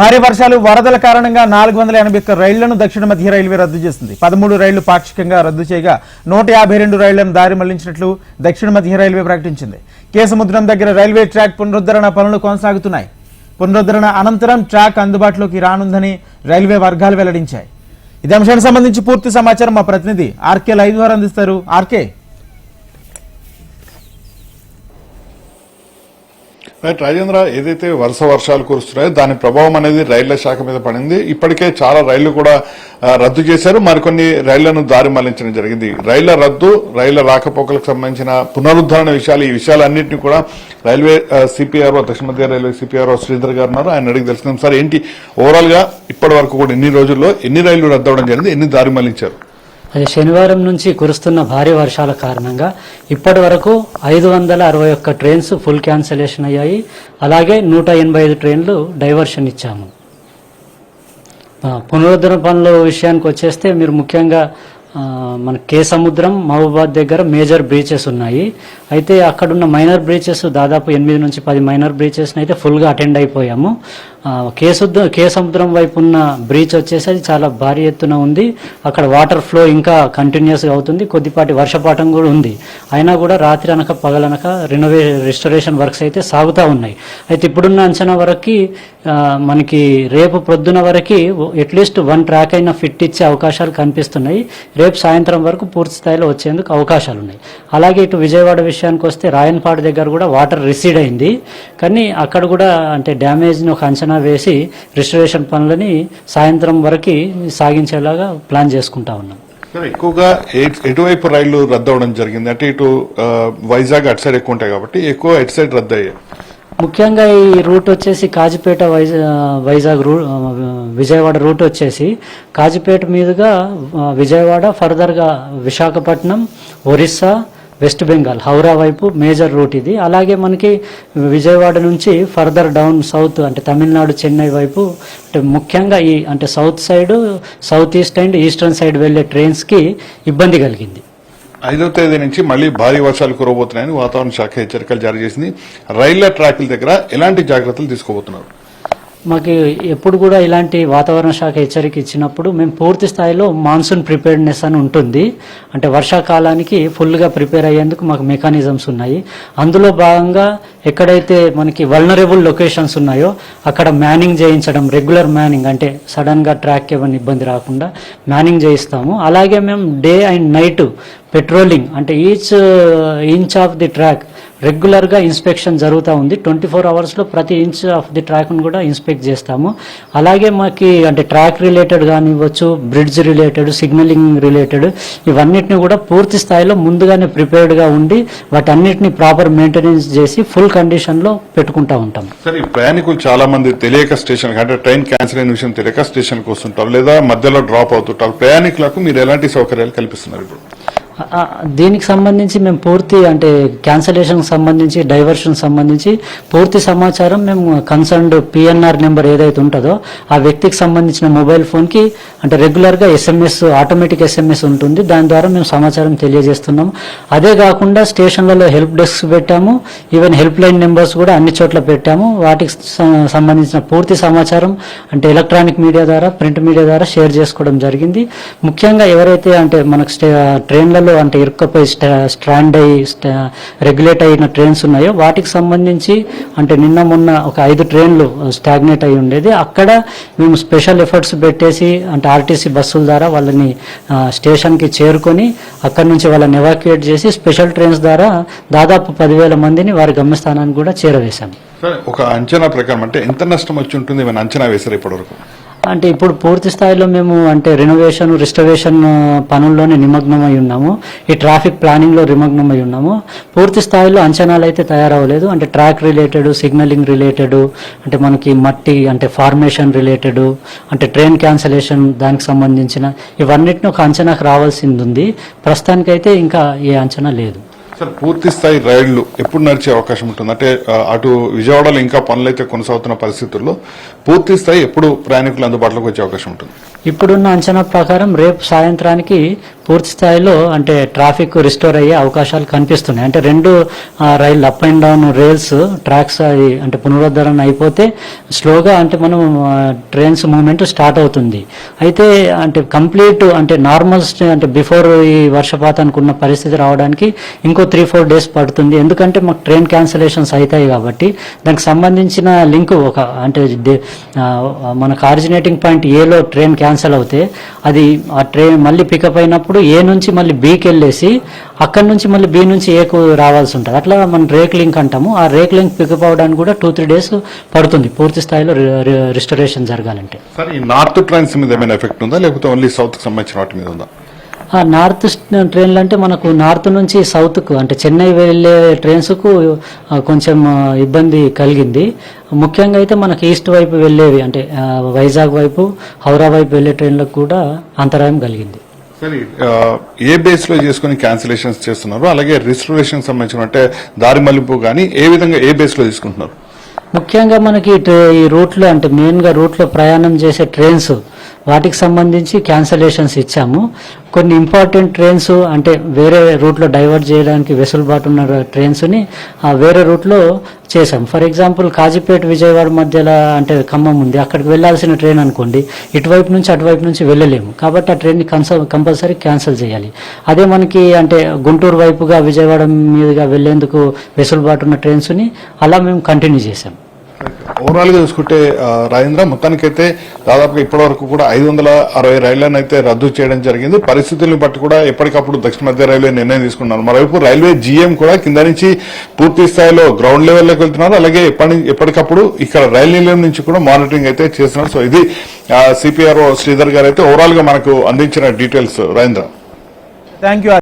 భారీ వర్షాలు వరదల కారణంగా నాలుగు వందల ఎనభై ఒక్క రైళ్ళను దక్షిణ మధ్య రైల్వే రద్దు చేసింది. పదమూడు రైళ్ళు పాక్షికంగా రద్దు చేయగా నూట యాభై రెండు రైళ్ళను దారి మళ్ళించినట్లు దక్షిణ మధ్య రైల్వే ప్రకటించింది. కేసముద్రం దగ్గర రైల్వే ట్రాక్ పునరుద్ధరణ పనులు కొనసాగుతున్నాయి. పునరుద్ధరణ అనంతరం ట్రాక్ అందుబాటులోకి రానుందని రైల్వే వర్గాలు వెల్లడించాయి. ఇదే అంశానికి సంబంధించి పూర్తి సమాచారం మా ప్రతినిధి ఆర్కే లైవ్ ద్వారా అందిస్తారు. ఆర్కే? రైట్ రాజేంద్ర ఏదైతే వరుస వర్షాలు కురుస్తున్నాయో దాని ప్రభావం అనేది రైళ్ళ శాఖ మీద పడింది. ఇప్పటికే చాలా రైళ్ళు కూడా రద్దు చేశారు. మరికొన్ని రైళ్ళను దారి మళ్ళించడం జరిగింది. రైళ్ళ రద్దు రైళ్ళ రాకపోకలకు సంబంధించిన పునరుద్ధరణ విషయాలు ఈ విషయాలన్నింటినీ కూడా రైల్వే సిపిఆర్ఓ దక్షిణ మధ్య రైల్వే సిపిఆర్ఓ శ్రీధర్ గారు ఉన్నారు. ఆయన అడిగి తెలుసుకున్నాం సార్ ఏంటి? ఓవరాల్గా ఇప్పటి వరకు కూడా ఎన్ని రోజుల్లో ఎన్ని రైళ్ళు రద్దు అవడం జరిగింది ఎన్ని దారి మళ్ళించారు? అది శనివారం నుంచి కురుస్తున్న భారీ వర్షాల కారణంగా ఇప్పటి వరకు ఐదు వందల అరవై ఒక్క ట్రైన్స్ ఫుల్ క్యాన్సిలేషన్ అయ్యాయి. అలాగే నూట ఎనభై ఐదు ట్రైన్లు డైవర్షన్ ఇచ్చాము. పునరుద్ధరణ పనుల విషయానికి వచ్చేస్తే మీరు ముఖ్యంగా మన కే సముద్రం మహబూబాద్ దగ్గర మేజర్ బ్రీచెస్ ఉన్నాయి. అయితే అక్కడున్న మైనర్ బ్రీచెస్ దాదాపు ఎనిమిది నుంచి పది మైనర్ బ్రీచెస్ అయితే ఫుల్గా అటెండ్ అయిపోయాము. ఆ, కే సముద్రం వైపు ఉన్న బ్రీచ్ వచ్చేసి అది చాలా భారీ ఎత్తున ఉంది. అక్కడ వాటర్ ఫ్లో ఇంకా కంటిన్యూస్గా అవుతుంది. కొద్దిపాటి వర్షపాతం కూడా ఉంది. అయినా కూడా రాత్రి అనక పగలనక రినోవే రిస్టరేషన్ వర్క్స్ అయితే సాగుతూ ఉన్నాయి. అయితే ఇప్పుడున్న అంచనా వరకు మనకి రేపు ప్రొద్దున వరకు అట్లీస్ట్ వన్ ట్రాక్ అయినా ఫిట్ ఇచ్చే అవకాశాలు కనిపిస్తున్నాయి. రేపు సాయంత్రం వరకు పూర్తి స్థాయిలో వచ్చేందుకు అవకాశాలు ఉన్నాయి. అలాగే ఇటు విజయవాడ విషయానికి వస్తే రాయన్పాడు దగ్గర కూడా వాటర్ రిసీడ్ అయింది. కానీ అక్కడ కూడా అంటే డ్యామేజ్ని ఒక అంచనా వేసి రిస్టరేషన్ పనులని సాయంత్రం వరకు సాగించేలాగా ప్లాన్ చేసుకుంటా ఉన్నాం. ఎక్కువగా ఎటువైపు రైళ్ళు రద్దు అవడం జరిగింది? అంటే ఇటు వైజాగ్ అటు సైడ్ ఎక్కువ ఉంటాయి కాబట్టి ఎక్కువ ఎటు సైడ్ రద్దు అయ్యాయి ముఖ్యంగా ఈ రూట్ వచ్చేసి కాజిపేట వైజా వైజాగ్ రూ విజయవాడ రూట్ వచ్చేసి కాజిపేట మీదుగా విజయవాడ ఫర్దర్గా విశాఖపట్నం ఒరిస్సా వెస్ట్ బెంగాల్ హౌరా వైపు మేజర్ రూట్ ఇది. అలాగే మనకి విజయవాడ నుంచి ఫర్దర్ డౌన్ సౌత్ అంటే తమిళనాడు చెన్నై వైపు అంటే ముఖ్యంగా ఈ అంటే south side south east and eastern side వెళ్ళే ట్రైన్స్కి ఇబ్బంది కలిగింది. ఐదో తేదీ నుంచి మళ్ళీ భారీ వర్షాలు కురబోతున్నాయని వాతావరణ శాఖ హెచ్చరికలు జారీ చేసింది. రైళ్ళ ట్రాకుల దగ్గర ఎలాంటి జాగ్రత్తలు తీసుకోబోతున్నారు? మాకు ఎప్పుడు కూడా ఇలాంటి వాతావరణ శాఖ హెచ్చరిక ఇచ్చినప్పుడు మేము పూర్తి స్థాయిలో మాన్సూన్ ప్రిపేర్డ్నెస్ అని ఉంటుంది. అంటే వర్షాకాలానికి ఫుల్గా ప్రిపేర్ అయ్యేందుకు మాకు మెకానిజమ్స్ ఉన్నాయి. అందులో భాగంగా ఎక్కడైతే మనకి వల్నరబుల్ లొకేషన్స్ ఉన్నాయో అక్కడ మ్యానింగ్ చేయించడం రెగ్యులర్ మ్యానింగ్ అంటే సడన్గా ట్రాక్ ఏమైనా ఇబ్బంది రాకుండా మ్యానింగ్ చేయిస్తాము. అలాగే మేము డే అండ్ నైట్ పెట్రోలింగ్ అంటే each inch of the track రెగ్యులర్గా ఇన్స్పెక్షన్ జరుగుతూ ఉంది. ట్వంటీ ఫోర్ అవర్స్లో ప్రతి ఇంచ్ ఆఫ్ ది ట్రాక్ను కూడా ఇన్స్పెక్ట్ చేస్తాము. అలాగే మాకి అంటే ట్రాక్ రిలేటెడ్ కానివ్వచ్చు బ్రిడ్జ్ రిలేటెడ్ సిగ్నలింగ్ రిలేటెడ్ ఇవన్నిటిని కూడా పూర్తి స్థాయిలో ముందుగానే ప్రిపేర్డ్గా ఉండి వాటన్నిటిని ప్రాపర్ మెయింటెనెన్స్ చేసి ఫుల్ కండిషన్లో పెట్టుకుంటూ ఉంటాం. సరే ఈ ప్రయాణికులు చాలా మంది తెలియక స్టేషన్ అంటే ట్రైన్ క్యాన్సిల్ అయిన విషయం తెలియక స్టేషన్కి వస్తుంటారు లేదా మధ్యలో డ్రాప్ అవుతుంటారు. ప్రయాణికులకు మీరు ఎలాంటి సౌకర్యాలు కల్పిస్తున్నారు ఇప్పుడు? దీనికి సంబంధించి మేము పూర్తి అంటే క్యాన్సలేషన్ సంబంధించి డైవర్షన్ సంబంధించి పూర్తి సమాచారం మేము కన్సర్న్డ్ పిఎన్ఆర్ నెంబర్ ఏదైతే ఉంటుందో ఆ వ్యక్తికి సంబంధించిన మొబైల్ ఫోన్కి అంటే రెగ్యులర్గా ఎస్ఎంఎస్ ఆటోమేటిక్ ఎస్ఎంఎస్ ఉంటుంది. దాని ద్వారా మేము సమాచారం తెలియజేస్తున్నాము అదే కాకుండా స్టేషన్లలో హెల్ప్ డెస్క్ పెట్టాము. ఈవెన్ హెల్ప్ లైన్ నెంబర్స్ కూడా అన్ని చోట్ల పెట్టాము. వాటికి సంబంధించిన పూర్తి సమాచారం అంటే ఎలక్ట్రానిక్ మీడియా ద్వారా ప్రింట్ మీడియా ద్వారా షేర్ చేసుకోవడం జరిగింది. ముఖ్యంగా ఎవరైతే అంటే మనకు స్టే ట్రైన్లలో అంటే ఇరుక్కపోయి స్టాండ్ స్ట్రాండ్ అయ్యి రెగ్యులేట్ అయిన ట్రైన్స్ ఉన్నాయో వాటికి సంబంధించి అంటే నిన్న మొన్న ఒక ఐదు ట్రైన్లు స్టాగ్నేట్ అయి ఉండేది. అక్కడ మేము స్పెషల్ ఎఫర్ట్స్ పెట్టేసి అంటే ఆర్టీసీ బస్సుల ద్వారా వాళ్ళని స్టేషన్కి చేరుకొని అక్కడి నుంచి వాళ్ళని ఎవాక్యుయేట్ చేసి స్పెషల్ ట్రైన్స్ ద్వారా దాదాపు పదివేల మందిని వారి గమ్యస్థానానికి కూడా చేరవేశాం. ఒక అంచనా ప్రకారం అంటే ఎంత నష్టం వచ్చి ఉంటుంది? ఏమైనా అంచనా వేశారు ఇప్పటివరకు? అంటే ఇప్పుడు పూర్తి స్థాయిలో మేము అంటే రెనోవేషన్ రిస్టరేషన్ పనుల్లోనే నిమగ్నమై ఉన్నాము. ఈ ట్రాఫిక్ ప్లానింగ్లో నిమగ్నమై ఉన్నాము. పూర్తి స్థాయిలో అంచనాలు అయితే తయారవ్వలేదు. అంటే ట్రాక్ రిలేటెడ్ సిగ్నలింగ్ రిలేటెడ్ అంటే మనకి మట్టి అంటే ఫార్మేషన్ రిలేటెడ్ అంటే ట్రైన్ క్యాన్సలేషన్ దానికి సంబంధించిన ఇవన్నిటిని ఒక అంచనాకు రావాల్సింది ఉంది ప్రస్తుతానికైతే ఇంకా ఏ అంచనా లేదు. సార్ పూర్తి స్థాయి రైళ్ళు ఎప్పుడు నడిచే అవకాశం ఉంటుంది? అంటే అటు విజయవాడలో ఇంకా పనులు అయితే కొనసాగుతున్న పరిస్థితుల్లో పూర్తి స్థాయి ఎప్పుడు ప్రయాణికులు అందుబాటులోకి వచ్చే అవకాశం ఉంటుంది? ఇప్పుడున్న అంచనా ప్రకారం రేపు సాయంత్రానికి పూర్తి స్థాయిలో అంటే ట్రాఫిక్ రిస్టోర్ అయ్యే అవకాశాలు కనిపిస్తున్నాయి. అంటే రెండు ఆ, రైళ్ళు up and down rails tracks అది అంటే పునరుద్ధరణ అయిపోతే స్లోగా అంటే మనం ట్రైన్స్ మూవ్మెంట్ స్టార్ట్ అవుతుంది. అయితే అంటే కంప్లీట్ అంటే నార్మల్ అంటే బిఫోర్ ఈ వర్షపాతానికి ఉన్న పరిస్థితి రావడానికి ఇంకో త్రీ ఫోర్ డేస్ పడుతుంది. ఎందుకంటే మాకు ట్రైన్ క్యాన్సిలేషన్స్ అవుతాయి కాబట్టి దానికి సంబంధించిన లింక్ ఒక అంటే మనకు ఆరిజినేటింగ్ పాయింట్ ఏలో ట్రైన్ క్యాన్సిల్ అవుతే అది ఆ ట్రైన్ మళ్ళీ పికప్ అయినప్పుడు ఏ నుంచి మళ్ళీ బీకి వెళ్ళేసి అక్కడ నుంచి మళ్ళీ బి నుంచి ఏకు రావాల్సి ఉంటుంది. అట్లా మనం రేక్ లింక్ అంటాము. ఆ రేక్ లింక్ పికప్ అవడానికి కూడా టూ త్రీ డేస్ పడుతుంది. పూర్తి స్థాయిలో రిస్టరేషన్ జరగాలంటే. సార్ ఈ నార్త్ ట్రైన్స్ మీద ఏమైనా ఎఫెక్ట్ ఉందా? లేకపోతే ఓన్లీ సౌత్ సంబంధించిన వాటి మీద ఉందా? ఆ నార్త్ ట్రైన్లు అంటే మనకు నార్త్ నుంచి సౌత్కు అంటే చెన్నై వెళ్ళే ట్రైన్స్కు కొంచెం ఇబ్బంది కలిగింది. ముఖ్యంగా అయితే మనకి ఈస్ట్ వైపు వెళ్ళేవి అంటే వైజాగ్ వైపు హౌరా వైపు వెళ్ళే ట్రైన్లకు కూడా అంతరాయం కలిగింది. సరే ఏ బేస్లో చేసుకుని క్యాన్సిలేషన్స్ చేస్తున్నారు అలాగే రిజర్వేషన్ సంబంధించిన అంటే దారి మళ్ళింపు కానీ ఏ విధంగా ఏ బేస్లో తీసుకుంటున్నారు? ముఖ్యంగా మనకి ఈ రూట్లో అంటే మెయిన్గా రూట్లో ప్రయాణం చేసే ట్రైన్స్ వాటికి సంబంధించి క్యాన్సలేషన్స్ ఇచ్చాము. కొన్ని ఇంపార్టెంట్ ట్రైన్స్ అంటే వేరే రూట్లో డైవర్ట్ చేయడానికి వెసులుబాటు ఉన్న ట్రైన్స్ని వేరే రూట్లో చేసాం ఫర్ ఎగ్జాంపుల్ కాజీపేట విజయవాడ మధ్యలో అంటే ఖమ్మం ఉంది. అక్కడికి వెళ్ళాల్సిన ట్రైన్ అనుకోండి. ఇటువైపు నుంచి అటువైపు నుంచి వెళ్ళలేము. కాబట్టి ఆ ట్రైన్ని కన్సల్ కంపల్సరీ క్యాన్సిల్ చేయాలి. అదే మనకి అంటే గుంటూరు వైపుగా విజయవాడ మీదుగా వెళ్ళేందుకు వెసులుబాటు ఉన్న ట్రైన్స్ని అలా మేము కంటిన్యూ చేసాం ఓవరాల్గా చూసుకుంటే రాజేంద్ర మొత్తానికైతే దాదాపుగా ఇప్పటివరకు కూడా ఐదు వందల అరవై రైళ్ళను అయితే రద్దు చేయడం జరిగింది. పరిస్థితులను బట్టి కూడా ఎప్పటికప్పుడు దక్షిణ మధ్య రైల్వే నిర్ణయం తీసుకున్నారు మరోవైపు రైల్వే జీఎం కూడా కింద నుంచి పూర్తి స్థాయిలో గ్రౌండ్ లెవెల్లోకి వెళ్తున్నారు. అలాగే ఎప్పటి ఎప్పటికప్పుడు ఇక్కడ రైల్ నిలయం నుంచి కూడా మానిటరింగ్ అయితే చేస్తున్నారు. సో ఇది సిపిఆర్ఓ శ్రీధర్ గారు అయితే ఓవరాల్గా మనకు అందించిన డీటెయిల్స్. రాజేంద్ర. Thank you